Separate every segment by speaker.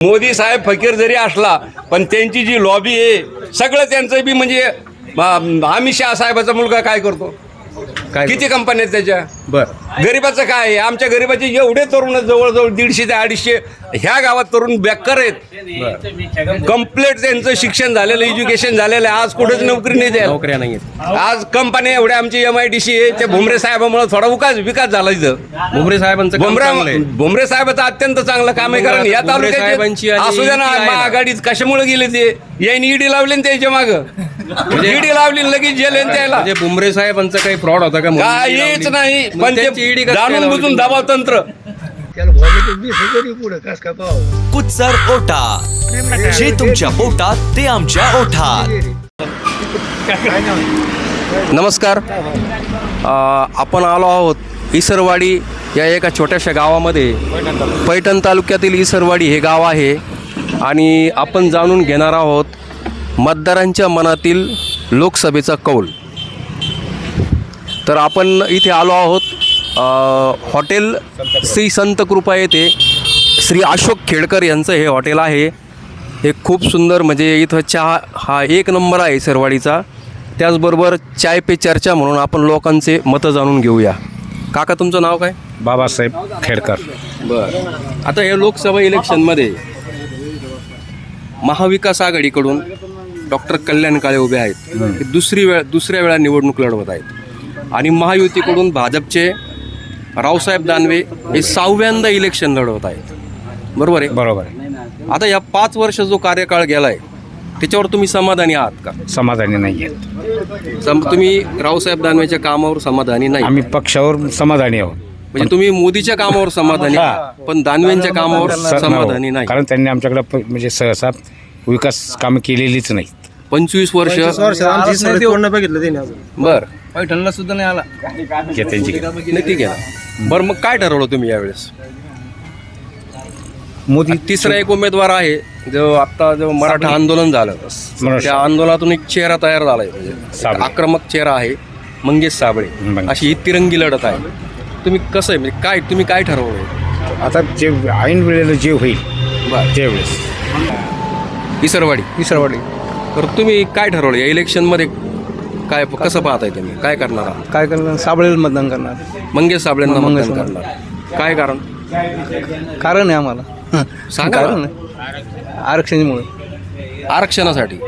Speaker 1: मोदी साहेब फकीर जरी असला पण त्यांची जी लॉबी आहे सगळं त्यांचं बी म्हणजे अमित शहा साहेबाचा मुलगा काय करतो?
Speaker 2: काय
Speaker 1: किती कंपन्या आहेत त्याच्या?
Speaker 2: बर.
Speaker 1: गरीबाचं काय आहे? आमच्या गरीबाचे एवढे तरुण जवळजवळ दीडशे ते अडीचशे ह्या गावात तरुण बेकार आहेत. कंप्लीट त्यांचं शिक्षण झालेलं एज्युकेशन झालेलं आहे. आज कुठेच नोकरी नाही द्यायला.
Speaker 2: नोकऱ्या नाही
Speaker 1: आज कंपन्या एवढ्या आमची एम आय डी सी आहे त्या भुमरे साहेबामुळे थोडा विकास विकास झाला इथं.
Speaker 2: भुमरे साहेबांचं
Speaker 1: भुमरे. भुमरे साहेबाचं अत्यंत चांगलं काम आहे कारण या
Speaker 2: आणि
Speaker 1: असू द्या ना. आघाडीत कशामुळे गेले ते? यांनी ईडी लावली ना त्याच्या माग. ईडी लावली आणि लगेच जेल त्याला.
Speaker 2: म्हणजे भुमरे साहेबांचा काही फ्रॉड होता का म्हणून
Speaker 1: काहीच
Speaker 2: लावली?
Speaker 1: नाही. पण ते जाणून बुजून
Speaker 2: तुम्ही?
Speaker 1: दबाव तंत्र.
Speaker 3: कुत्सर ओटा. जे तुमच्या पोटात ते आमच्या ओठात.
Speaker 2: नमस्कार. आपण आलो आहोत इसरवाडी या एका छोट्याशा गावामध्ये. पैठण तालुक्यातील इसरवाडी हे गाव आहे. आणि आपण जाणून घेणार आहोत मतदारांच्या मनातील लोकसभेचा कौल. तर आपण इथे आलो आहोत. हॉटेल श्री संत कृपा येथे. श्री अशोक खेडकर यांचं हे हॉटेल आहे. हे खूप सुंदर म्हणजे इथं चहा हा एक नंबर आहे सरवाडीचा. त्याचबरोबर चाय पे चर्चा म्हणून आपण लोकांचे मतं जाणून घेऊया. काका तुमचं नाव काय?
Speaker 4: बाबासाहेब खेडकर.
Speaker 2: बरं. आता हे लोकसभा इलेक्शनमध्ये महाविकास आघाडीकडून डॉक्टर कल्याण काळे उभे आहेत. हे दुसरी वेळ दुसऱ्या वेळा निवडणूक लढवत आहेत. आणि महायुतीकडून भाजपचे रावसाहेब दानवे हे सहाव्यांदा इलेक्शन लढवत आहेत. बरोबर आहे?
Speaker 4: बरोबर आहे.
Speaker 2: आता या पाच वर्ष जो कार्यकाळ गेलाय त्याच्यावर तुम्ही समाधानी आहात का?
Speaker 4: समाधानी नाही आहेत.
Speaker 2: सम तुम्ही रावसाहेब दानवेच्या कामावर समाधानी नाही.
Speaker 4: आम्ही पक्षावर समाधानी आहोत.
Speaker 2: म्हणजे तुम्ही मोदीच्या कामावर समाधानी आहात, पण दानवेंच्या कामावर समाधानी नाही.
Speaker 4: कारण त्यांनी आमच्याकडे प- म्हणजे सहसा विकास कामं केलेलीच नाहीत.
Speaker 2: पंचवीस वर्ष. बर.
Speaker 5: पैठणला सुद्धा नाही आला.
Speaker 4: की त्यांची.
Speaker 2: नक्की केला. बरं मग काय ठरवलं तुम्ही यावेळेस?
Speaker 4: मोदी
Speaker 2: तिसरा एक उमेदवार आहे. जो आता जो मराठा आंदोलन झालं. त्या आंदोलनातून एक चेहरा तयार झालाय. म्हणजे
Speaker 4: साबळे.
Speaker 2: आक्रमक चेहरा आहे. मंगेश साबळे. अशी ही तिरंगी लढत आहे. तुम्ही कसं आहे? म्हणजे काय तुम्ही काय ठरवलं
Speaker 4: आता जे ऐन वेळेला जे होईल त्यावेळेस.
Speaker 2: इसरवाडी
Speaker 5: इसरवाडी
Speaker 2: तर तुम्ही काय ठरवलं? या इलेक्शनमध्ये काय कसं पाहताय तुम्ही? काय करणार आहात?
Speaker 5: काय करणार? साबळेला मतदान करणार.
Speaker 2: मंगेश साबळेंना
Speaker 5: मंगेश
Speaker 2: मतदान
Speaker 5: साबळे.
Speaker 2: करणार. काय कारण?
Speaker 5: कारण आहे आम्हाला.
Speaker 2: सांगा
Speaker 5: कारण
Speaker 2: ना.
Speaker 5: आहे. आरक्षणामुळे.
Speaker 2: आरक्षणासाठी.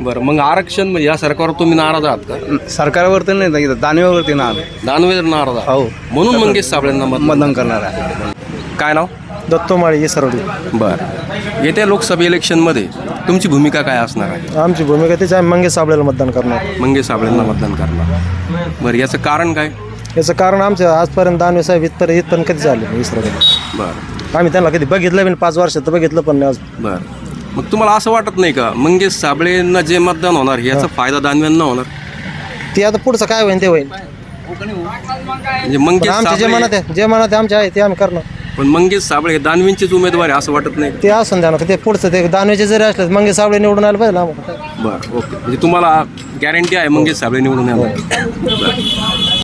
Speaker 2: बरं मग आरक्षण म्हणजे या सरकारवर तुम्ही नाराज आहात का?
Speaker 5: सरकारवर तर नाही सांगितलं दानवेवरती ना
Speaker 2: दानवे नाराज आहात.
Speaker 5: हो.
Speaker 2: म्हणून मंगेश साबळेंना मत
Speaker 5: मतदान करणार आहे.
Speaker 2: काय नाव?
Speaker 6: दत्तोमाळी इसरवडी
Speaker 2: बरं. येत्या लोकसभा इलेक्शनमध्ये तुमची भूमिका काय असणार आहे?
Speaker 6: आमची भूमिका त्याची आम्ही मंगेश साबळेला मतदान करणार.
Speaker 2: मंगेश साबळेंना मतदान करणार. बरं याचं कारण काय?
Speaker 6: याचं कारण आमचं आजपर्यंत दानवे साहेब इथपर्यंत इथपर्यंत कधी झाले नाही
Speaker 2: बरं.
Speaker 6: आम्ही त्यांना कधी बघितलं पण पाच वर्षात तर बघितलं पण नाही अजून.
Speaker 2: बरं. मग तुम्हाला असं वाटत नाही का मंगेश साबळेंना जे मतदान होणार याचा फायदा दानव्यांना होणार?
Speaker 6: ते आता पुढचं काय होईल ते होईल
Speaker 2: म्हणजे
Speaker 6: पण
Speaker 2: मंगेश
Speaker 6: आमचे जे
Speaker 2: साबळे
Speaker 6: मनात आहे जे मनात आहे आमचे आहे ते आम्ही करणार.
Speaker 2: पण मंगेश साबळे हे दानवींचेच उमेदवार आहे असं वाटत नाही.
Speaker 6: ते असून द्या ना ते पुढचं ते दानवेचे जरी असले मंगेश साबळे निवडून आलं पाहिजे ना आम्हाला.
Speaker 2: बरं ओके. म्हणजे तुम्हाला गॅरंटी आहे मंगेश साबळे निवडून येणार.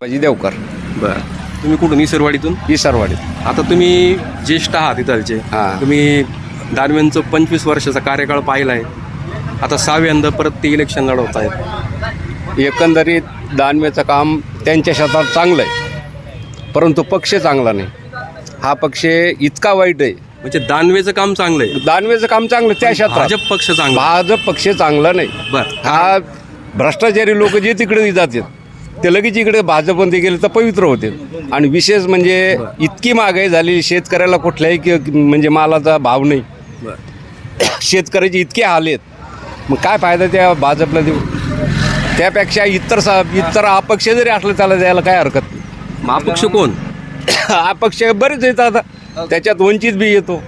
Speaker 1: बाजी देवकर.
Speaker 2: बरं. तुम्ही कुठून इसरवाडीतून?
Speaker 1: इसरवाडी.
Speaker 2: आता तुम्ही ज्येष्ठ आहात इथलचे.
Speaker 1: हां.
Speaker 2: तुम्ही दानवेंचं पंचवीस वर्षाचा कार्यकाळ पाहिला आहे आता सहाव्यांदा परत ते इलेक्शन लढवत आहेत.
Speaker 1: एकंदरीत दानवेचं काम त्यांच्या शेतात चांगलं आहे परंतु पक्ष चांगला नाही. हा पक्ष इतका वाईट आहे.
Speaker 2: म्हणजे दानवेचं काम चांगलं आहे.
Speaker 1: दानवेचं काम चांगलं त्या क्षेत्रात.
Speaker 2: भाजप पक्ष चांगला
Speaker 1: भाजप पक्ष चांगला नाही.
Speaker 2: बरं.
Speaker 1: हा भ्रष्टाचारी लोक जे तिकडे जातात ते लगेच इकडे भाजपमध्ये गेले तर पवित्र होते. आणि विशेष म्हणजे इतकी महागाई झाली शेतकऱ्याला कुठल्याही कि- म्हणजे मालाचा भाव नाही. शेतकऱ्याचे इतके हाल आहेत. मग काय फायदा त्या भाजपला देऊ? त्यापेक्षा इतर सा इतर अपक्ष जरी असलं त्याला द्यायला काय हरकत नाही.
Speaker 2: मग अपक्ष कोण?
Speaker 1: अपक्ष बरेच येतात आता. त्याच्यात वंचित बी येतो.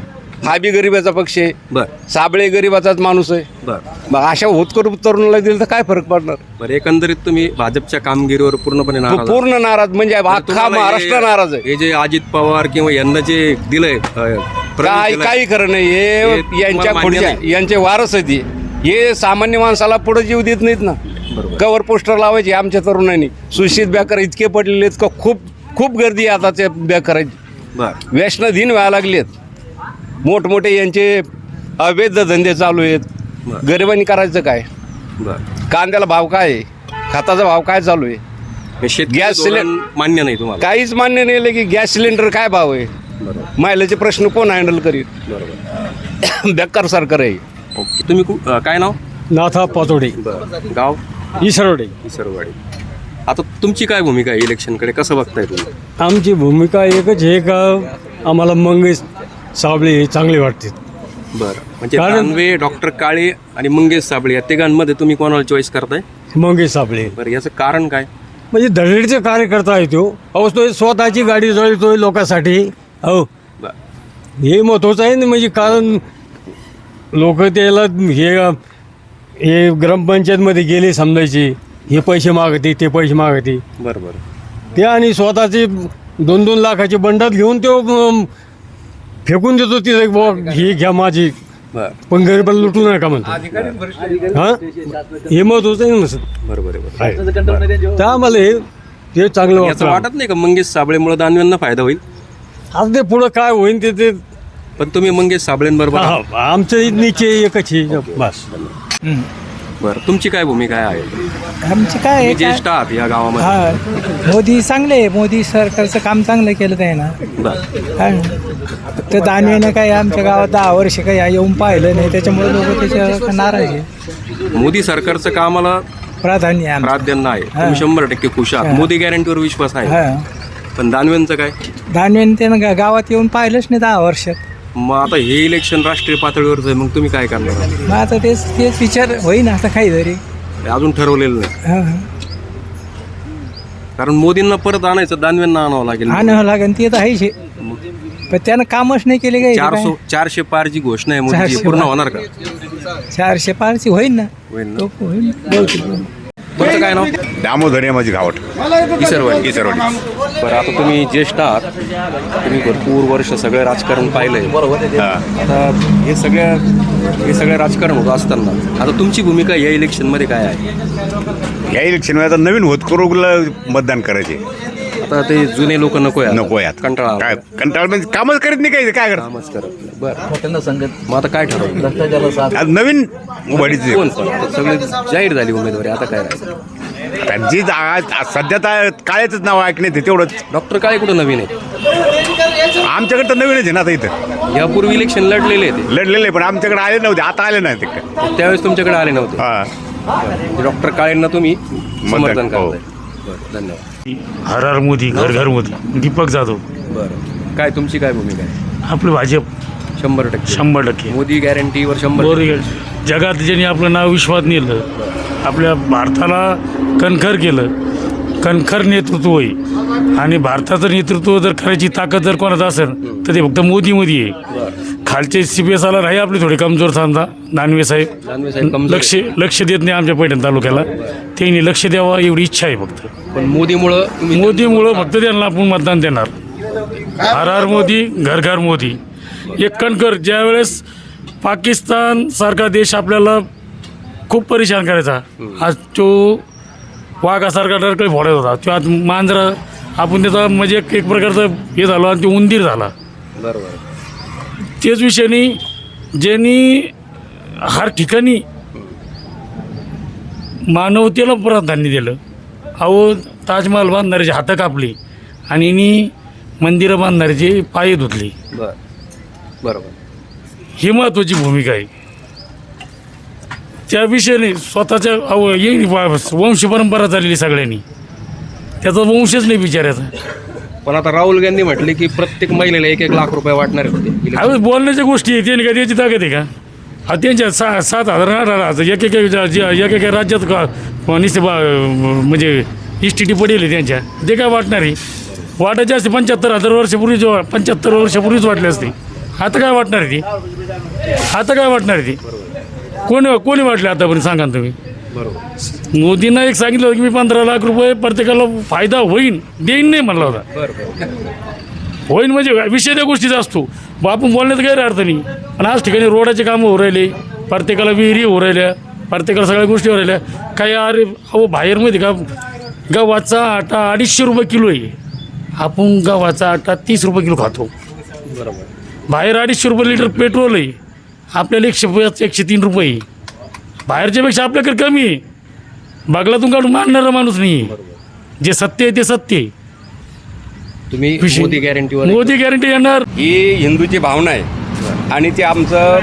Speaker 1: हा बी गरिबाचा पक्ष आहे.
Speaker 2: बरं.
Speaker 1: साबळे गरिबाचाच माणूस आहे.
Speaker 2: बरं.
Speaker 1: मग अशा होतकरू तरुणाला दिलं तर काय फरक पडणार?
Speaker 2: बरं एकंदरीत तुम्ही भाजपच्या कामगिरीवर पूर्णपणे नाराज आहात.
Speaker 1: पूर्ण नाराज म्हणजे अख्खा
Speaker 2: तुम्हाला
Speaker 1: महाराष्ट्र नाराज आहे.
Speaker 2: हे जे अजित पवार किंवा यांना जे दिलंय अ, प्रवीण
Speaker 1: काय
Speaker 2: दिलंय,
Speaker 1: काही खरं नाही.
Speaker 2: हे
Speaker 1: हे
Speaker 2: तुम्हाला
Speaker 1: यांच्या
Speaker 2: मान्य नाही?
Speaker 1: यांचे वारस आहेत हे. हे सामान्य माणसाला पुढे जीव देत नाहीत ना. कवर पोस्टर लावायचे आमच्या तरुणांनी. सुशित बेकार इतके पडलेले आहेत का खूप खूप गर्दी आहे आता त्या बेकाराची व्यसनाधीन व्हायला लागलेत. मोठमोठे यांचे अवैध धंदे चालू आहेत. गरिबांनी करायचं काय?
Speaker 2: बरं.
Speaker 1: कांद्याला भाव काय आहे? खताचा भाव काय चालू आहे?
Speaker 2: हे
Speaker 1: गॅस
Speaker 2: धोरण
Speaker 1: सिलें-
Speaker 2: मान्य नाही तुम्हाला.
Speaker 1: काहीच मान्य नाही की गॅस सिलेंडर काय भाव आहे?
Speaker 2: बरोबर
Speaker 1: महिलेचे प्रश्न कोण हँडल करीत?
Speaker 2: बरोबर.
Speaker 1: बेकार सरकार आहे.
Speaker 2: ओके. तुम्ही काय नाव?
Speaker 7: नाथा पातोडे.
Speaker 2: बरं. गाव?
Speaker 7: इसरवडे.
Speaker 2: इसरवाडी. आता तुमची काय भूमिका आहे इलेक्शनकडे? कसं बघताय तुम्ही?
Speaker 7: आमची भूमिका एकच आहे का आम्हाला मंगेश साबळे हे चांगले वाटते
Speaker 2: बरं. म्हणजे
Speaker 7: कारण-
Speaker 2: दानवे डॉक्टर काळे आणि मंगेश साबळे या तिघांमध्ये तुम्ही कोणाला चॉईस करताय?
Speaker 7: मंगेश साबळे.
Speaker 2: बरं याचं कारण काय?
Speaker 7: म्हणजे धडीचे कार्यकर्ता आहे तो अहो तो स्वतःची गाडी जळतोय लोकांसाठी. हो
Speaker 2: बरं.
Speaker 7: हे महत्त्वाचं आहे ना म्हणजे कारण लोक त्याला हे हे ग्रामपंचायतमध्ये गेले समजायचे. हे पैसे मागते ते पैसे मागते.
Speaker 2: बरं बरं.
Speaker 7: ते आणि स्वतःचे दोन दोन लाखाचे बंडात घेऊन तो फेकून देतो तिथे बुवा, ही घ्या माझी.
Speaker 2: बरं.
Speaker 7: पण गरीबाला लुटू नका म्हणतो. हा? हे महत्वाचं आहे ना सर.
Speaker 2: बरोबर आहे. बरोबर
Speaker 7: त्या आम्हाला हे ते चांगलं
Speaker 2: याचं
Speaker 7: वाटतं.
Speaker 2: वाटत नाही का मंगेश साबळेमुळे दानव्यांना फायदा होईल?
Speaker 7: आता ते पुढं काय होईल ते ते
Speaker 2: पण तुम्ही मंगेश साबळेंबरोबर आहात.
Speaker 7: हा, आमचं नीचे एकच आहे. बस.
Speaker 2: बरं तुमची काय भूमिका आहे?
Speaker 8: आमची काय आहे
Speaker 2: तुम्ही ज्येष्ठ आहात या गावामध्ये.
Speaker 8: हा मोदी चांगले आहे. मोदी सरकारचं काम चांगलं केलं आहे ना
Speaker 2: बरं.
Speaker 8: हा. तर दानवेनं काय आमच्या गावात दहा वर्ष काही येऊन पाहिलं नाही त्याच्यामुळे लोक त्याच्या नाराज आहे.
Speaker 2: मोदी सरकारचं कामाला
Speaker 8: प्राधान्य आहे आमचं.
Speaker 2: प्राधान्य आहे तुम्ही शंभर टक्के खुश आहात. मोदी गॅरंटीवर विश्वास आहे.
Speaker 8: हा.
Speaker 2: पण दानवेंचं काय?
Speaker 8: दानवेनं त्यानं गा- गावात येऊन पाहिलंच नाही दहा वर्षात.
Speaker 2: मग आता हे इलेक्शन राष्ट्रीय पातळीवरच आहे मग तुम्ही काय करणार?
Speaker 8: मग आता तेच तेच विचार होईन आता काहीतरी
Speaker 2: हे अजून ठरवलेलं नाही.
Speaker 8: हा, हा.
Speaker 2: कारण मोदींना परत आणायचं दानव्यांना आणावं लागेल.
Speaker 8: आणावं लागेल ते तर आहेच आहे. पण त्यानं कामच नाही केले काही
Speaker 2: चारशे चारशे पार जी घोषणा आहे मोदीची
Speaker 8: चारशे
Speaker 2: पूर्ण
Speaker 8: पार.
Speaker 2: होणार का?
Speaker 8: चारशे पारची होईन ना.
Speaker 2: होईल ना.
Speaker 8: तो होईन. बहुतेक होईन.
Speaker 2: तुमचं काय नाव?
Speaker 9: दामोदर माझी गावट
Speaker 2: इसरवाडी.
Speaker 9: इसरवाडी.
Speaker 2: बरं आता तुम्ही ज्येष्ठ आहात. तुम्ही भरपूर वर्ष सगळं राजकारण पाहिलंय.
Speaker 9: हा.
Speaker 2: आता हे सगळ्या हे सगळं राजकारण होत असताना आता तुमची भूमिका या इलेक्शनमध्ये काय आहे?
Speaker 9: या इलेक्शनमध्ये आता नवीन होतकरूला मतदान करायचे.
Speaker 2: आता ते जुने लोक नको आहे
Speaker 9: नको यात
Speaker 2: कंटाळा
Speaker 9: काय कंटाळ म्हणजे कामच करीत नाही काही काय करत?
Speaker 2: कामच करत नाही. बरं. मग आता काय ठरवलं?
Speaker 9: आज नवीन उभाडीचे.
Speaker 2: कोण पण. आता सगळे जाहीर झाली उमेदवारी. आता काय राहिलं?
Speaker 9: त्यांची सध्या तर काळ्याच नाव ऐकण्यात आहे तेवढंच.
Speaker 2: डॉक्टर काळे कुठं नवीन आहे
Speaker 9: आमच्याकडे तर नवीनच आहे ना आता इथं.
Speaker 2: यापूर्वी इलेक्शन लढलेले आहे
Speaker 9: लढलेले पण आमच्याकडे आले नव्हते आता आले नाही ते काय
Speaker 2: ते त्यावेळेस तुमच्याकडे आले नव्हते.
Speaker 9: हा.
Speaker 2: डॉक्टर काळेंना तुम्ही समर्थन
Speaker 9: हो.
Speaker 2: करताय. बरं धन्यवाद.
Speaker 10: हर हर मोदी घर घर मोदी. दीपक जाधव.
Speaker 2: बरं. काय तुमची काय भूमिका आहे?
Speaker 10: आपलं भाजप.
Speaker 2: शंभर टक्के.
Speaker 10: शंभर टक्के.
Speaker 2: मोदी गॅरंटीवर शंभर
Speaker 10: मोदी जगात ज्यांनी आपलं नाव विश्वास नेलं आपल्या भारताला कणखर केलं. कणखर नेतृत्व आहे. आणि भारताचं नेतृत्व जर करायची ताकद जर कोणाचं असेल तर ते फक्त मोदीमध्ये आहे. खालचे सी पी एस आला नाही आपले थोडे कमजोर सांगा दानवे साहेब. लक्ष लक्ष देत नाही आमच्या पैठण तालुक्याला. त्यांनी लक्ष द्यावं एवढी इच्छा आहे फक्त.
Speaker 2: पण मोदीमुळं
Speaker 10: मोदीमुळं फक्त त्यांना आपण मतदान देणार. हर हर मोदी घर घर मोदी. एक कणकर ज्यावेळेस पाकिस्तान सारखा देश आपल्याला खूप परेशान करायचा. आज तो वाघासारखा डरकळी फोडायचा होता. तो आज मांजरा आपण त्याचा म्हणजे एक एक प्रकारचं हे झालं आणि ते उंदीर झाला.
Speaker 2: बरोबर.
Speaker 10: तेच विषयाने ज्यांनी हर ठिकाणी मानवतेला प्राधान्य दिलं. अहो ताजमहाल बांधणाऱ्याची हातं कापली आणि इनी मंदिरं बांधणाऱ्याची पाय धुतली.
Speaker 2: बरं. बरोबर.
Speaker 10: ही महत्त्वाची भूमिका आहे. त्या विषयाने स्वतःच्या अहो येईल वंश परंपरा चाललेली सगळ्यांनी. त्याचा वंशच नाही बिचारायचा
Speaker 2: पण आता राहुल गांधी म्हटले की प्रत्येक महिलेला एक एक लाख रुपये वाटणार होते
Speaker 10: अहो बोलण्याच्या गोष्टी आहे त्यांनी काय त्याची ताकद आहे का? हा त्यांच्या सा सात हजार आठ हजार एक एक एक एक राज्यात का निस्ते म्हणजे इस्टिटी पडेल त्यांच्या. ते काय वाटणार आहे? वाटायचे असते पंच्याहत्तर हजार वर्षापूर्वीच पंच्याहत्तर वर्षापूर्वीच वाटले असते. आता काय वाटणार आहे ती? आता काय वाटणार आहे ती? कोणी कोणी वाटले आतापर्यंत? सांगा ना तुम्ही. मोदींना एक सांगितलं होतं की मी पंधरा लाख रुपये प्रत्येकाला फायदा होईन देईन नाही म्हणला होता. होईन म्हणजे विषय त्या गोष्टीचा असतो. मग आपण बोलण्यात काही अर्थ नाही. पण आज ठिकाणी रोडाचे कामं हो राहिले प्रत्येकाला विहिरी हो राहिल्या प्रत्येकाला सगळ्या गोष्टी हो राहिल्या. काही अरे अहो बाहेर माहिती का गव्हाचा आटा अडीचशे रुपये किलो आहे. आपण गव्हाचा आटा तीस रुपये किलो खातो. बरोबर बाहेर अडीचशे रुपये लिटर पेट्रोल आहे. आपल्याला एकशे पाच एकशे तीन रुपये. बाहेरच्यापेक्षा आपल्याकडे कमी आहे. बागलातून काढून मानणारा माणूस नाही जे सत्य आहे ते सत्य आहे.
Speaker 2: तुम्ही मोदी गॅरंटीवर
Speaker 10: मोदी गॅरंटी येणार.
Speaker 1: ही हिंदूची भावना आहे. आणि ते आमचं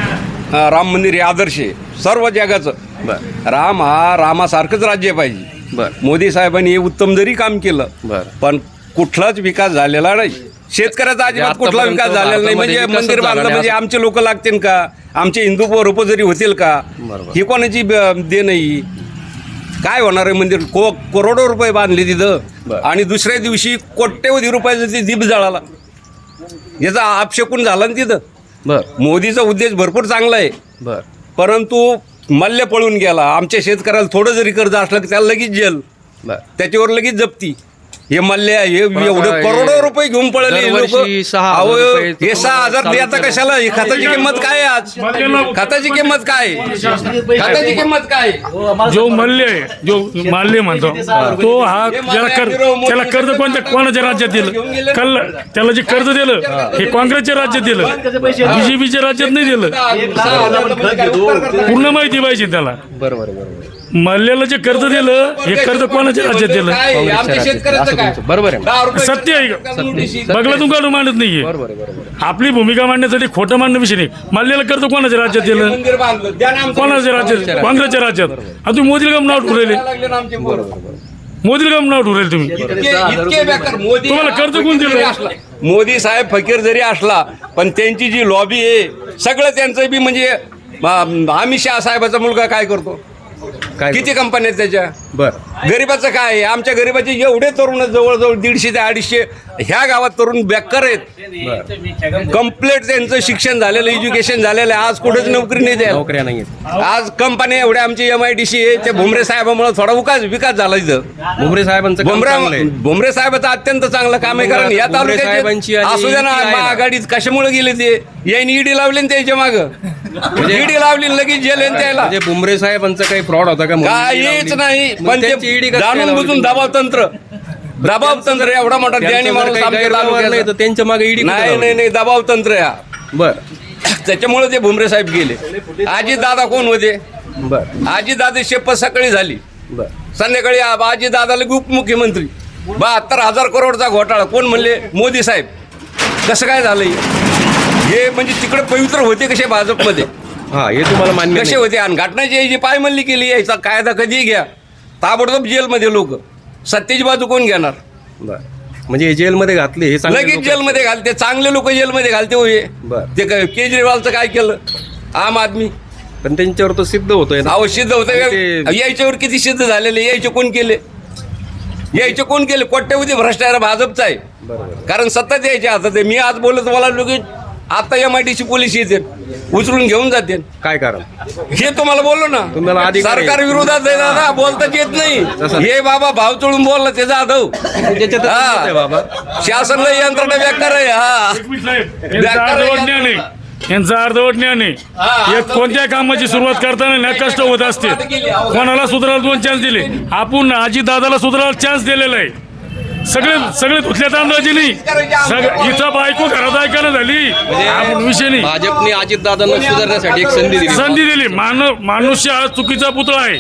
Speaker 1: अ, राम मंदिर हे आदर्श आहे. सर्व जगाचं.
Speaker 2: बरं.
Speaker 1: राम हा रामासारखंच राज्य पाहिजे.
Speaker 2: बरं.
Speaker 1: मोदी साहेबांनी हे उत्तम जरी काम केलं
Speaker 2: बरं.
Speaker 1: पण कुठलाच विकास झालेला नाही. शेतकऱ्याचा अजिबात कुठला विकास झालेला नाही. म्हणजे मंदिर बांधलं म्हणजे आमचे लोक लागतील का? आमचे हिंदू रोप जरी होतील का. ही कोणाची दे नाही. काय होणार आहे मंदिर? को करोडो रुपये बांधले तिथं. आणि दुसऱ्या दिवशी कोट्यवधी रुपयाचं ते दीप जळाला. याचा आपशकून झाला ना तिथं.
Speaker 2: बरं.
Speaker 1: मोदीचा उद्देश भरपूर चांगला आहे.
Speaker 2: बरं.
Speaker 1: परंतु मल्य पळून गेला. आमच्या शेतकऱ्याला थोडं जरी कर्ज असलं की त्याला लगेच जेल. त्याच्यावर लगेच जप्ती. हे मल्ले हे एवढे करोडो रुपये घेऊन पळले हे लोक.
Speaker 2: दरवर्षी सहा हजार रुपये
Speaker 1: हे सहा हजार द्यायचा कशाला? ही खताची किंमत काय आहे आज? खताची किंमत काय आहे? खताची किंमत काय?
Speaker 10: जो मल्य आहे जो माल्य म्हणतो तो हा ज्याला कर्ज त्याला कर्ज कोणत्या कोणाच्या राज्यात दिलं? कल त्याला जे कर्ज दिलं हे. काँग्रेसच्या राज्यात दिलं. बीजेपीच्या राज्यात नाही दिलं.
Speaker 1: सहा हजार रुपये?
Speaker 10: पूर्ण माहिती पाहिजे त्याला.
Speaker 2: बरोबर बरोबर.
Speaker 10: मल्ल्याला जे कर्ज दिलं हे कर्ज कोणाच्या राज्यात दिलं?
Speaker 1: काय? आहे? आमच्या शेतकऱ्याचं
Speaker 2: असं
Speaker 1: काय?
Speaker 2: तुमचं. बरोबर आहे.
Speaker 1: दहा रुपये
Speaker 10: सत्य आहे का? बगलातून काढून मांडत नाहीये.
Speaker 2: बरोबर आहे बरोबर आहे.
Speaker 10: आपली भूमिका मांडण्यासाठी खोटं मांडणं विषय नाही. मल्ल्याला कर्ज कोणाच्या राज्यात दिलं?
Speaker 1: मंदिर बांधलं. द्या ना आमचं
Speaker 10: कोणाच्या राज्यात? काँग्रेसच्या राज्यात. आता तुम्ही मोदीला गम नाव ठरवले
Speaker 1: द्यायला लागले ना आमचे पोरं.
Speaker 10: मोदीला गम नाव ठरवले तुम्ही.
Speaker 1: इतके इतके बेकार. मोदी
Speaker 10: तुम्हाला कर्ज कोण दिलं?
Speaker 1: जरी असला, मोदी साहेब फकीर जरी असला पण त्यांची जी लॉबी आहे सगळं त्यांचं बी म्हणजे अमित शहा साहेबाचा मुलगा काय करतो?
Speaker 2: काय
Speaker 1: किती कंपन्या आहेत त्याच्या?
Speaker 2: बरं.
Speaker 1: गरीबाचं काय आहे? आमच्या गरीबाचे एवढे तरुण आहेत, जवळजवळ दीडशे ते अडीचशे ह्या गावात तरुण बेकार आहेत. कंप्लीट त्यांचं शिक्षण झालेलं एज्युकेशन झालेलं आहे. आज कुठेच नोकरी नाही द्यायला.
Speaker 2: नोकऱ्या नाही आहेत
Speaker 1: आज कंपन्या एवढ्या आमची एम आय डी सी आहे त्या भुमरे साहेबामुळे थोडा विकास विकास झाला इथं.
Speaker 2: भुमरे साहेबांचं काम
Speaker 1: भुमरे
Speaker 2: चांगलं आहे.
Speaker 1: भुमरे साहेबाचं अत्यंत चांगलं काम आहे कारण या
Speaker 2: भुमरे साहेबांची
Speaker 1: तालुक्यात
Speaker 2: आणि
Speaker 1: असू द्या ना
Speaker 2: इडी आहे ना.
Speaker 1: आघाडीत कशामुळे गेले ते? यांनी ईडी लावली ना त्याच्या माग. ईडी लावली लगेच जेल ना त्याला.
Speaker 2: म्हणजे भुमरे साहेबांचं काही फ्रॉड होता का?
Speaker 1: काहीच? नाही. पण ते
Speaker 2: ईडी
Speaker 1: जाणून बुजून? दबाव तंत्र. दबाव तंत्र एवढा मोठा ज्ञानी माणूस आमच्या
Speaker 2: नाही तर त्यांच्या मागे ईडी
Speaker 1: नाही नाही नाही दबाव तंत्र हा.
Speaker 2: बर.
Speaker 1: त्याच्यामुळे ते भुमरे साहेब गेले. आजी दादा कोण होते?
Speaker 2: बर.
Speaker 1: आजी दादा शपथ सकाळी झाली.
Speaker 2: बर.
Speaker 1: संध्याकाळी आजी दादाला उपमुख्यमंत्री बहात्तर हजार करोडचा घोटाळा. कोण म्हणले? मोदी साहेब. कसं काय झालंय? हे म्हणजे तिकडे पवित्र होते कसे भाजपमध्ये?
Speaker 2: हा हे तुम्हाला मान्य
Speaker 1: कसे
Speaker 2: नाही.
Speaker 1: होते? आणि घटनाची जी पायमल्ली केली याचा कायदा कधी घ्या. ताबडतोब जेलमध्ये लोक. सत्तेची बाजू कोण घेणार?
Speaker 2: बर. म्हणजे हे जेलमध्ये घातले हे चांगले
Speaker 1: लगेच
Speaker 2: लोक
Speaker 1: जेलमध्ये घालते. चांगले लोक जेलमध्ये घालते होय
Speaker 2: बर.
Speaker 1: ते काय केजरीवालचं काय केलं? आम आदमी.
Speaker 2: पण त्यांच्यावर तो सिद्ध होतोय ना.
Speaker 1: अहो सिद्ध होतं का?
Speaker 2: ते-
Speaker 1: यायच्यावर किती सिद्ध झालेले? यायचे कोण केले? यायचे कोण केले? कोट्यवधी भ्रष्टाचार भाजपचा आहे.
Speaker 2: बरोबर
Speaker 1: कारण सत्ता द्यायच्या हातात आहे. मी आज बोलत मला की आता M I D C police येते. उचलून घेऊन जाते.
Speaker 2: काय कारण?
Speaker 1: हे तुम्हाला बोललो ना
Speaker 2: तुम्हाला अधिकार आहे.
Speaker 1: सरकार विरोधात आहे दादा बोलताच येत नाही. हे बाबा भाव चढून बोलला ते जाधव.
Speaker 2: आहे बाबा.
Speaker 1: शासनला यंत्रणा बेकार आहे हा.
Speaker 10: यांचं अर्धवट ज्ञान आहे. यांचं अर्धवट ज्ञान आहे. एक कोणत्या कामाची सुरुवात करताना ना कष्ट होत असते. कोणाला सुधारायला दोन चान्स दिले. आपण आजी दादाला सुधारायला चान्स दिलेला आहे. सगळे सगळे धुतल्या तांदळाची नाही. सगळं इथं बायको घरात ऐकायला झाली. आपण विषय नाही.
Speaker 2: भाजपने अजितदादांना सुधारण्यासाठी एक संधी दिली.
Speaker 10: संधी दिली. मानव मनुष्य हा चुकीचा पुतळा आहे.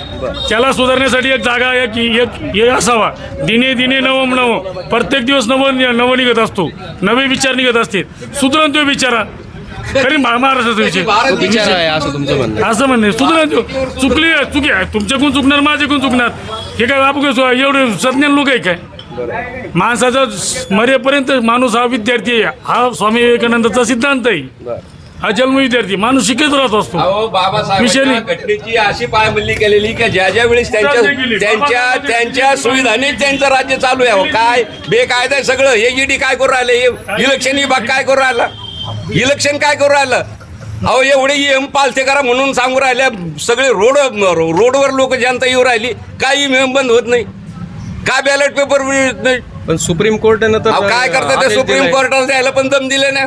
Speaker 10: त्याला सुधारण्यासाठी एक जागा एक एक हे असावा. दिने दिने नवम नव. प्रत्येक दिवस नव नव निघत असतो. नवे विचार निघत असते सुधरण तो विचारा. खरी महा- महाराष्ट्राचा
Speaker 2: तो विचार
Speaker 10: विषय
Speaker 2: आहे असं तुमचं म्हणणं आहे.
Speaker 10: असं म्हणणे सुधरण तो चुकली चुकी आहे. तुमच्याकडून चुकणार माझ्याकडून चुकणार. हे काय आपण काय एवढे सज्ञान लोक आहे काय? माणसाचा मरेपर्यंत माणूस हा विद्यार्थी आहे. हा स्वामी विवेकानंदाचा सिद्धांत आहे. हा जन्म विद्यार्थी माणूस शिकत राहत असतो.
Speaker 1: बाबासाहेबांच्या. घटनेची अशी पायमल्ली केलेली की ज्या ज्या वेळेस त्यांच्या. त्यांच्या त्यांच्या सुविधाने त्यांचं राज्य चालू आहे. अहो, काय? बेकायदा आहे सगळं. हे ईडी काय करू राहिले? हे इलेक्शन विभाग काय करू राहिला? इलेक्शन काय करू राहिलं? अहो एवढे एम पालथे करा म्हणून सांगू राहिल्या सगळे रोड रोडवर लोक जनता येऊ राहिली. काही नियम बंद होत नाही. का बॅलेट पेपर नाही?
Speaker 2: पण सुप्रीम कोर्टानं तर
Speaker 1: अहो, काय करतात ते
Speaker 2: आदेश
Speaker 1: सुप्रीम
Speaker 2: दिलाय.
Speaker 1: कोर्टाला द्यायला पण दम दिले ना.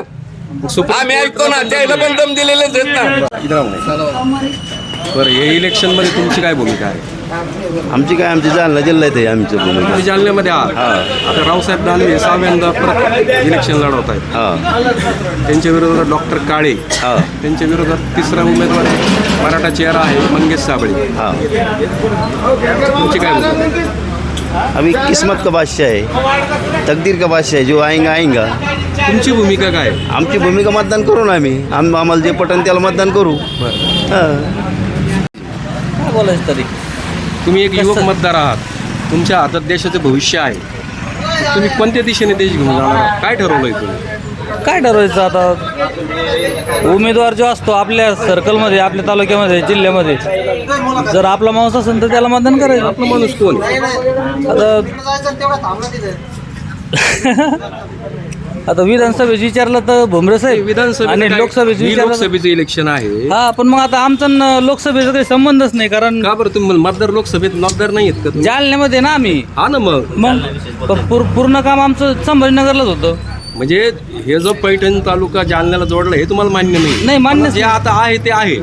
Speaker 2: सुप्रीम
Speaker 1: आम्ही ऐकतो ना द्यायला पण दम दिलेलेच आहेत ना.
Speaker 2: इधर आओ ना. बरं हे इलेक्शनमध्ये तुमची काय भूमिका आहे?
Speaker 5: आमची काय आमची जालना जिल्ह्यात आहे आमचं भूमिका.
Speaker 2: तुम्ही जालन्यामध्ये आहात. आता रावसाहेब दानवे सहाव्यांदा परत इलेक्शन लढवत आहेत.
Speaker 5: हा.
Speaker 2: त्यांच्या विरोधात डॉक्टर काळे.
Speaker 5: हा.
Speaker 2: त्यांच्या विरोधात तिसरा उमेदवार आहे. मराठा चेहरा आहे मंगेश साबळे.
Speaker 5: हा.
Speaker 2: तुमची काय भूमिका आहे?
Speaker 5: अभी किस्मत का बादशाह है तकदीर का बादशाह है जो आएंगा आएंगा।
Speaker 2: तुमची भूमिका काय आहे?
Speaker 5: आमची भूमिका मतदान करू ना आम्ही. आम आम्हाला जे पटन त्याला मतदान करू. हा.
Speaker 6: बोलायचं तरी?
Speaker 2: तुम्ही एक युवक मतदार आहात. तुमच्या हातात देशाचं भविष्य आहे. तुम्ही कोणत्या दिशेने देश घेऊन जाणार आहात? काय ठरवलंय तुम्ही?
Speaker 11: काय ठरवायचं आता? उमेदवार जो असतो आपल्या सर्कलमध्ये आपल्या तालुक्यामध्ये जिल्ह्यामध्ये जर आपला माणूस असेल तर त्याला मतदान करायचं.
Speaker 2: आपला माणूस कोण?
Speaker 11: आता आता विधानसभेची विचारलं तर भुमरे साहेब
Speaker 2: विधानसभेचं
Speaker 11: आणि लोकसभेची विचारलं तर-
Speaker 2: लोकसभेचं इलेक्शन आहे.
Speaker 11: हा पण मग आता आमचा न लोकसभेचा काही संबंधच नाही कारण
Speaker 2: का बरं तुम्ही मतदार लोकसभेत मतदार नाही आहेत का तुम्ही?
Speaker 11: जालन्यामध्ये ना आम्ही.
Speaker 2: हा ना मग.
Speaker 11: मग प- पूर- पूर्ण काम आमचं संभाजीनगरलाच होतं.
Speaker 2: म्हणजे हे जो पैठण तालुका जालन्याला जोडला हे तुम्हाला मान्य नाही.
Speaker 11: नाही, मान्य
Speaker 2: जे आता आहे ते आहे.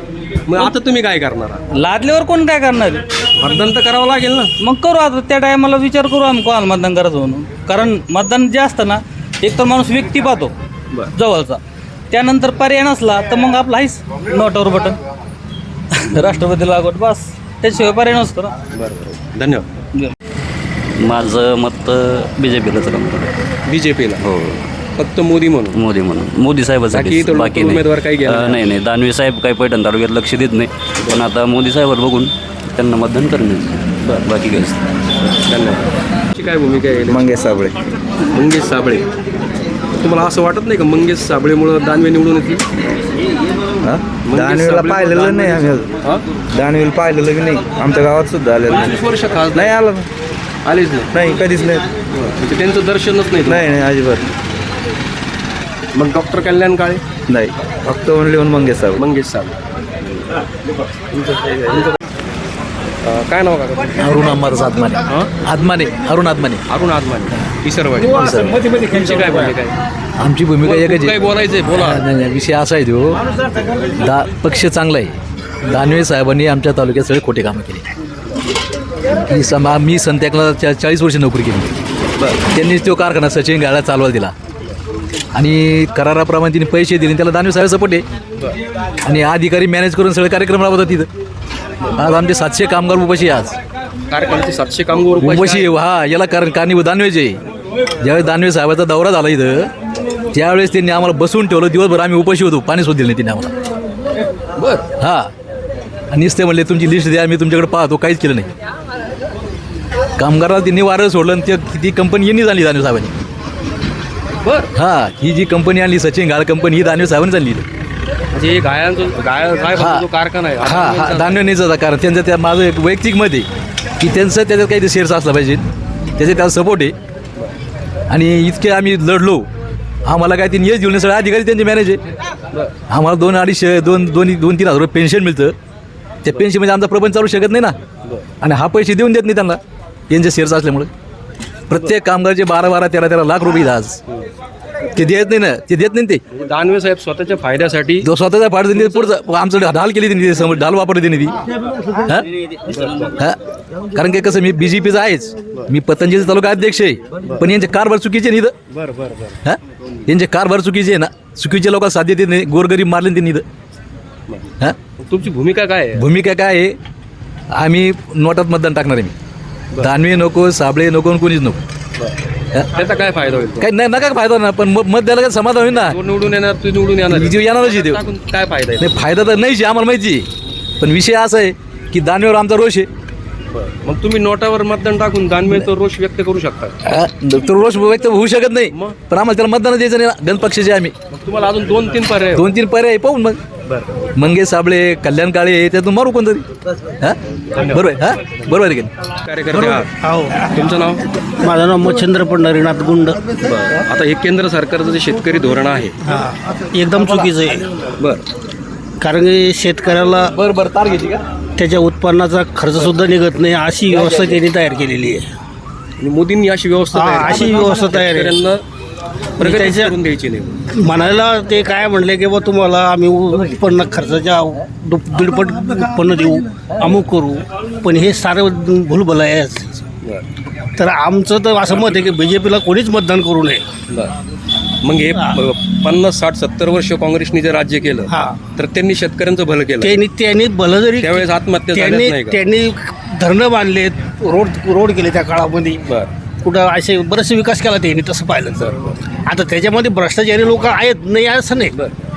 Speaker 2: मग आता तुम्ही काय करणार? आहात?
Speaker 11: लादल्यावर कोण काय करणार?
Speaker 2: मतदान तर करावं लागेल ना.
Speaker 11: मग करू आता त्या टायमाला विचार करू आम्ही कोणाला मतदान करायचं म्हणून. कारण मतदान जे असतं ना एक तर माणूस व्यक्ती पाहतो
Speaker 2: बरं.
Speaker 11: जवळचा. त्यानंतर पर्याय नसला तर मग आपलं आहेच नोटावर बटन. राष्ट्रपती लागवट बस. त्याशिवाय पर्याय नसतो ना.
Speaker 2: बरं धन्यवाद.
Speaker 12: माझं मत बी जे पीलाच रमतं
Speaker 2: बी जे पीला
Speaker 12: हो.
Speaker 2: फक्त मोदी म्हणून.
Speaker 12: मोदी म्हणून. मोदी साहेबच
Speaker 2: बाकी इतर लोकल उमेदवार काही गेला
Speaker 12: नाही. नाही दानवे साहेब काही पैठण तालुक्यात लक्ष देत नाही. पण आता मोदी साहेबांवर बघून त्यांना मतदान करणे. बाकी काही
Speaker 2: धन्यवाद. तुमची काय भूमिका आहे?
Speaker 5: मंगेश साबळे.
Speaker 2: मंगेश साबळे. तुम्हाला असं वाटत नाही का मंगेश साबळेमुळं दानवे निवडून येतील? साबळे-
Speaker 5: पाहिलेलं नाही आम्ही.
Speaker 2: हा?
Speaker 5: दानवेल पाहिलेलं की नाही. आमच्या गावात सुद्धा आलेलं
Speaker 2: पंचवीस वर्ष खास
Speaker 5: नाही आलं.
Speaker 2: आलेच नाही.
Speaker 5: नाही कधीच नाही.
Speaker 2: म्हणजे त्यांचं दर्शनच नाही
Speaker 5: नाही नाही अजिबात.
Speaker 2: मग डॉक्टर कल्याण काळे?
Speaker 5: नाही. फक्त ओनली ओन मंगेश साबळे
Speaker 2: मंगेश अं, काय नाव का
Speaker 11: अरुण अमर आदमाने आदमाने अरुण आदमाने.
Speaker 2: अरुण आदमाने. पिसरवाडी तुमची काय भूमिका आहे?
Speaker 11: आमची भूमिका एकच
Speaker 2: काय बोलायचंय? बोला.
Speaker 11: नाही नाही विषय असा आहे तो. दा पक्ष चांगला आहे. दानवे साहेबांनी आमच्या तालुक्यात सगळे खोटे कामं केली. मी सम मी संत्याकला चा चाळीस वर्ष नोकरी केली. त्यांनी तो कारखाना सचिन गाळा चालवायला दिला. आणि कराराप्रमाणे तिने पैसे दिले आणि त्याला दानवे साहेब सपोर्ट आहे. आणि अधिकारी मॅनेज करून सगळे कार्यक्रम राबवतात तिथं. आज आमचे सातशे कामगार उपाशी आहे आज.
Speaker 2: कारखान्याचे सातशे कामगार उपाशी.
Speaker 11: आहे, हा याला कारण कारणीभूत दानवेचे ज्यावेळेस दानवे साहेबाचा दौरा झाला इथं त्यावेळेस त्यांनी आम्हाला बसवून ठेवलं. दिवसभर आम्ही उपाशी होतो. पाणी सुद्धा दिलं नाही त्यांनी आम्हाला.
Speaker 2: बर.
Speaker 11: हा. आणि नुसते म्हणले तुमची लिस्ट द्या मी तुमच्याकडे पाहतो. काहीच केलं नाही. कामगाराला त्यांनी वारं सोडलं आणि ते ती कंपनी यांनी झाली दानवे साहेबांनी.
Speaker 2: बर.
Speaker 11: हा ही जी कंपनी आणली सचिन गाळ कंपनी ही दानवे साहेबांनी चालली
Speaker 2: म्हणजे हे गायांचा गाय गाय
Speaker 11: हा.
Speaker 2: जो कारखाना आहे.
Speaker 11: हा हा कारण त्यांचं त्या माझं एक वैयक्तिक मत आहे की त्यांचं त्याच्यात काही शेअर्स असला पाहिजे. त्याचे त्याला सपोर्ट आहे. आणि इतके आम्ही लढलो. आम्हाला काय त्यांनी येच देऊन सगळे अधिकारी त्यांचे मॅनेज आहे. आम्हाला दोन अडीचशे दोन दोन दोन तीन हजार रुपये पेन्शन मिळतं. त्या पेन्शनमध्ये आमचा प्रपंच चालू शकत नाही ना. आणि हा पैसे देऊन देत नाही त्यांना. यांचे शेअर्स असल्यामुळे. प्रत्येक कामगारचे बारा बारा तेरा तेरा लाख रुपये आज. ते देत नाही ना ते देत नाही ते.
Speaker 2: दानवे साहेब स्वतःच्या फायद्यासाठी
Speaker 11: जो स्वतःचा फाड दिली पुढचं आमचं ढाल केली त्यांनी समोर ढाल वापरली त्यांनी ती. हा? हा? कारण की कसं मी बी जे पीचा आहेच. मी पतंजली तालुका अध्यक्ष आहे. पण यांचे कारभार चुकीचे नाही इथं.
Speaker 2: बर बर बर.
Speaker 11: हा? यांचे कारभार चुकीचे आहे ना. चुकीच्या लोकांना साध्य देत नाही. गोरगरीब मारले त्यांनी इथं. हा?
Speaker 2: तुमची भूमिका काय आहे?
Speaker 11: भूमिका काय आहे? आम्ही नोटात मतदान टाकणार आहे मी. दानवे नको साबळे नको आणि कोणीच नको?
Speaker 2: त्याचा काय फायदा होईल
Speaker 11: काही नाही नका फायदा ना पण मत मत द्यायला काय समाधान होईल ना?
Speaker 2: तो निवडून येणार तू निवडून येणार.
Speaker 11: जीव येणारच.
Speaker 2: टाकून काय फायदा आहे?
Speaker 11: नाही फायदा तर नाहीच आहे आम्हाला माहिती आहे. पण विषय असा आहे की दानवेवर आमचा रोष आहे.
Speaker 2: मग तुम्ही नोटावर मतदान टाकून दानवेचा रोष व्यक्त करू शकता.
Speaker 11: तर रोष व्यक्त होऊ शकत नाही.
Speaker 2: मग?
Speaker 11: पण आम्हाला त्याला मतदान द्यायचं नाही ना. गण पक्षाचे आम्ही.
Speaker 2: मग तुम्हाला अजून दोन तीन पर्याय आहेत.
Speaker 11: दोन तीन पर्याय पाहून मग.
Speaker 2: बरं.
Speaker 11: मंगेश साबळे कल्याण काळे त्यातून मारू कोणतरी? हा? बरोबर आहे हा? बरोबर आहे की नाही?
Speaker 2: कार्यकर्ते आहात. तुमचं नाव?
Speaker 6: माझं नाव मच्छिंद्र पंढरीनाथ गुंड.
Speaker 2: आता हे केंद्र सरकारचं जे शेतकरी धोरण आहे.
Speaker 6: एकदम चुकीचं आहे.
Speaker 2: बर.
Speaker 6: कारण की शेतकऱ्याला
Speaker 11: बरं बरं तार घ्यायची का?
Speaker 6: त्याच्या उत्पन्नाचा खर्च सुद्धा निघत नाही अशी व्यवस्था त्यांनी तयार केलेली आहे.
Speaker 2: आणि मोदींनी अशी व्यवस्था
Speaker 6: हा,
Speaker 2: तयार केली.
Speaker 6: अशी व्यवस्था तयार आहे.
Speaker 2: शेतकऱ्यांना प्रगती करून द्यायची नाही?
Speaker 13: म्हणायला ते काय म्हणले की बा तुम्हाला आम्ही उत्पन्न खर्चाच्या दुप- दीडपट उत्पन्न देऊ अमुक करू पण हे सारं भूलभल आहे. तर आमचं तर असं मत आहे की बी जे पीला कोणीच मतदान करू नये.
Speaker 2: मग हे पन्नास साठ सत्तर वर्ष काँग्रेसने जे राज्य केलं
Speaker 13: हा.
Speaker 2: तर त्यांनी शेतकऱ्यांचं भलं केलं.
Speaker 13: त्यांनी त्यांनी भलं जरी
Speaker 2: त्यावेळेस आत्महत्या
Speaker 13: त्यांनी? त्यांनी धरणं बांधलेत रोड रोड केले त्या काळामध्ये. कुठं असे बरेचसे विकास केला त्यांनी तसं पाहिलं तर. आता त्याच्यामध्ये भ्रष्टाचारी लोक आहेत नाही असं नाही.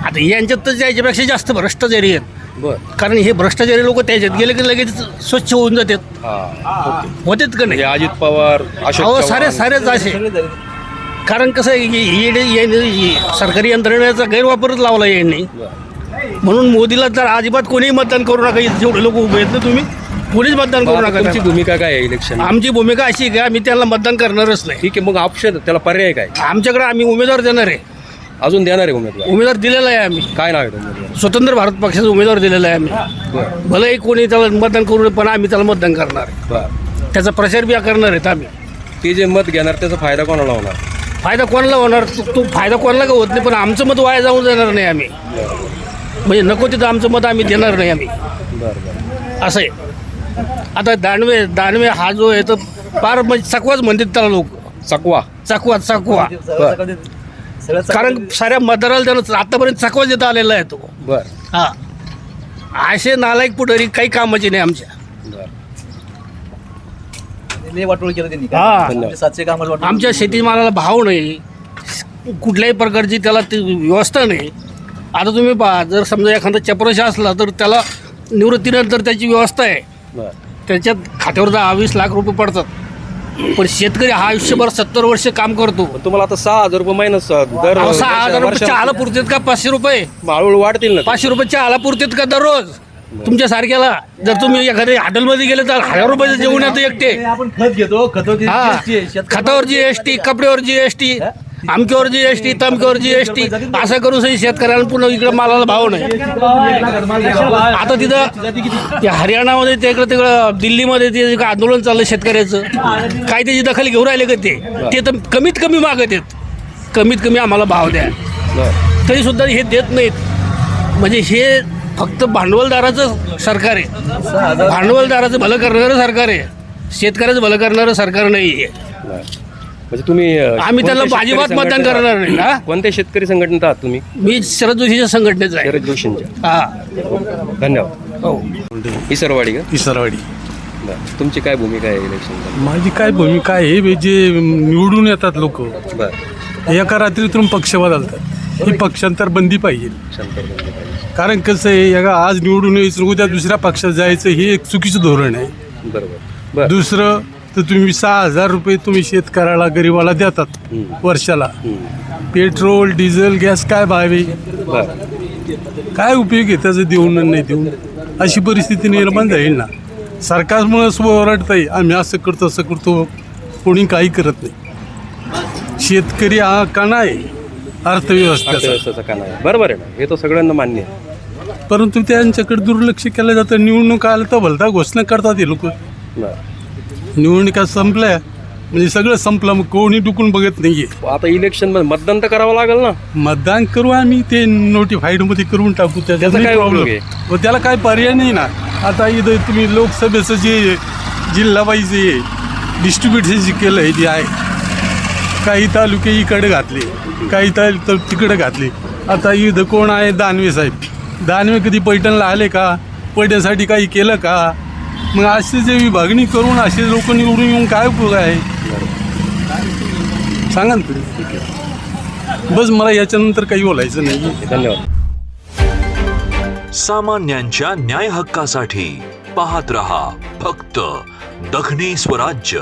Speaker 13: आता यांच्यात तर याच्यापेक्षा जास्त भ्रष्टाचारी आहेत.
Speaker 2: बरं.
Speaker 13: कारण हे भ्रष्टाचारी लोक त्याच्यात गेले की लगेच स्वच्छ होऊन जातात. होतेत का नाही?
Speaker 2: अजित पवार अशोक
Speaker 13: अहो
Speaker 2: चव्हाण.
Speaker 13: सारे सारेच असे. कारण कसं आहे की सरकारी यंत्रणेचा गैरवापरच लावला यांनी. म्हणून मोदीला तर अजिबात कोणीही मतदान करू नका जेवढे लोक उभे आहेत ना तुम्ही. कोणीच मतदान करू नका
Speaker 2: तुमची भूमिका काय आहे इलेक्शन
Speaker 13: आमची भूमिका अशी आहे की आम्ही त्यांना मतदान करणारच नाही.
Speaker 2: ठीक आहे मग ऑप्शन त्याला पर्याय काय?
Speaker 13: आमच्याकडे आम्ही उमेदवार देणार आहे.
Speaker 2: अजून देणार आहे उमेदवार?
Speaker 13: उमेदवार दिलेला आहे आम्ही.
Speaker 2: काय नाव आहे उमेदवार?
Speaker 13: स्वतंत्र भारत पक्षाचा उमेदवार दिलेला आहे आम्ही. भलेही कोणी त्याला मतदान करू नये, पण आम्ही त्याला मतदान करणार आहे.
Speaker 2: बरं.
Speaker 13: त्याचा प्रचार बी करणार आहेत आम्ही.
Speaker 2: ते जे मत घेणार त्याचा फायदा कोणाला होणार?
Speaker 13: फायदा कोणाला होणार? तो- तो फायदा कोणाला का होत नाही पण आमचं मत वाया जाऊन जाणार नाही आम्ही. म्हणजे नको तिथं आमचं मत आम्ही देणार नाही आम्ही.
Speaker 2: बरं बरं.
Speaker 13: असं आहे. आता दानवे दानवे हा जो आहे तो फार म्हणजे चकवाच म्हणतात त्याला लोक.
Speaker 2: चकवा
Speaker 13: चकवा चकवा कारण साऱ्या मतदाराला त्यानं आतापर्यंत चकवा देता आलेला आहे तो.
Speaker 2: बरं.
Speaker 13: हा. असे नालायक पुढारी काही कामाचे नाही आमच्या.
Speaker 2: बरं.
Speaker 11: वाटोळ केलं त्यांनी.
Speaker 13: हा.
Speaker 2: धन्यवाद.
Speaker 11: सातशे कामाला वाटोळ
Speaker 13: आमच्या शेतीमालाला भाव नाही. कुठल्याही प्रकारची त्याला ती व्यवस्था नाही. आता तुम्ही पहा जर समजा एखादा चपरश असला तर त्याला निवृत्तीनंतर त्याची व्यवस्था आहे.
Speaker 2: बरं
Speaker 13: त्याच्यात खात्यावर दहा वीस लाख रुपये पडतात. पण शेतकरी हा आयुष्यभर सत्तर वर्ष काम करतो.
Speaker 2: तुम्हाला आता सहा हजार रुपये महिना स- दर
Speaker 13: अहो, सहा हजार रुपये चहाला पुरतात का? पाचशे रुपये.
Speaker 2: हळूहळू वाढतील ना.
Speaker 13: पाचशे रुपये चहाला पुरतात का दररोज? तुमच्या सारख्याला जर तुम्ही एखाद्या हॉटेलमध्ये गेले तर हजार रुपयाचं जेवण येतं एकटे.
Speaker 11: आपण खत घेतो खत
Speaker 13: हा. खतावर जी एस टी कपड्यावर जी एस टी. आमच्यावर जी एस टी तमक्यावर जी एस टी असं करून सही शेतकऱ्याला पुन्हा इकडे मालाला भाव नाही. आता तिथं ते हरियाणामध्ये ते इकडं तिकडं दिल्लीमध्ये ते आंदोलन चाललं शेतकऱ्याचं काय त्याची दखल घेऊन राहिले का ते? ते तर कमीत कमी मागत आहेत. कमीत कमी आम्हाला भाव द्या.
Speaker 2: तरीसुद्धा
Speaker 13: तरी सुद्धा हे देत नाहीत. म्हणजे हे फक्त भांडवलदाराचं सरकार आहे. भांडवलदाराचं भलं करणारं सरकार आहे. शेतकऱ्याचं भलं करणारं सरकार नाही आहे
Speaker 2: म्हणजे तुम्ही अ,
Speaker 13: आम्ही त्याला
Speaker 2: कोणत्या
Speaker 13: अजिबात मतदान
Speaker 2: संघटनेत
Speaker 13: करणार नाही,
Speaker 2: आहात?
Speaker 13: हा?
Speaker 2: कोणत्या शेतकरी संघटनेत आहात तुम्ही?
Speaker 13: मी शरद जोशीच्या संघटनेचा आहे.
Speaker 2: शरद जोशींच्या.
Speaker 13: हा.
Speaker 2: धन्यवाद.
Speaker 13: हो.
Speaker 2: इसरवाडी का?
Speaker 14: इसरवाडी.
Speaker 2: बरं. तुमची काय भूमिका आहे इलेक्शन
Speaker 14: माझी काय भूमिका आहे हे जे निवडून येतात लोक
Speaker 2: बरं.
Speaker 14: एका रात्रीतून पक्ष बदलतात. ही पक्षांतर बंदी पाहिजे.
Speaker 2: शंकर बंदी पाहिजे.
Speaker 14: कारण कसं आहे एका आज निवडून यायचं उद्या दुसऱ्या पक्षात जायचं हे एक चुकीचं धोरण आहे.
Speaker 2: बरोबर. बरं.
Speaker 14: दुसरं तर तुम्ही सहा हजार रुपये तुम्ही शेतकऱ्याला गरिबाला देतात वर्षाला. पेट्रोल डिझेल गॅस काय भाव? आहे काय उपयोग आहे त्याचं देऊन आणि नाही देऊन? अशी परिस्थिती निर्माण जाईल ना. सरकारमुळं ओरडता येईल आम्ही असं करतो असं करतो कोणी काही करत नाही. शेतकरी हा कणा आहे अर्थव्यवस्थेचा.
Speaker 2: काना आहे बरोबर आहे ना. हे तर सगळ्यांना मान्य आहे.
Speaker 14: परंतु त्यांच्याकडे दुर्लक्ष केलं जातं निवडणूक आलं तर भलता घोषणा करतात हे लोक. निवडणुका संपल्या म्हणजे सगळं संपलं मग कोणी डुकून बघत नाहीये.
Speaker 2: आता इलेक्शनमध्ये मतदान तर करावं लागेल ना.
Speaker 14: मतदान करू आम्ही ते नोटिफाईडमध्ये करून टाकू
Speaker 2: त्याचा काय उपयोग
Speaker 14: प्रॉब्लेम
Speaker 2: आहे?
Speaker 14: त्याला काय पर्याय नाही ना. आता इथं तुम्ही लोकसभेचं जे जिल्हा जे डिस्ट्रीब्युशन जे केलं आहे ते आहे काही तालुके इकडे घातले काही तालुके तिकडे घातले. आता इथं कोण आहे दानवे साहेब? दानवे कधी पैठणला आले का? पैठणसाठी काही केलं का? मग असे जे विभागणी करून असे लोक निवडून येऊन काय उपयोग आहे? सांगा ना तुम्ही. बस मला याच्यानंतर काही बोलायचं नाही.
Speaker 2: धन्यवाद.
Speaker 3: सामान्यांच्या न्याय हक्कासाठी पाहत रहा फक्त दखनी स्वराज्य.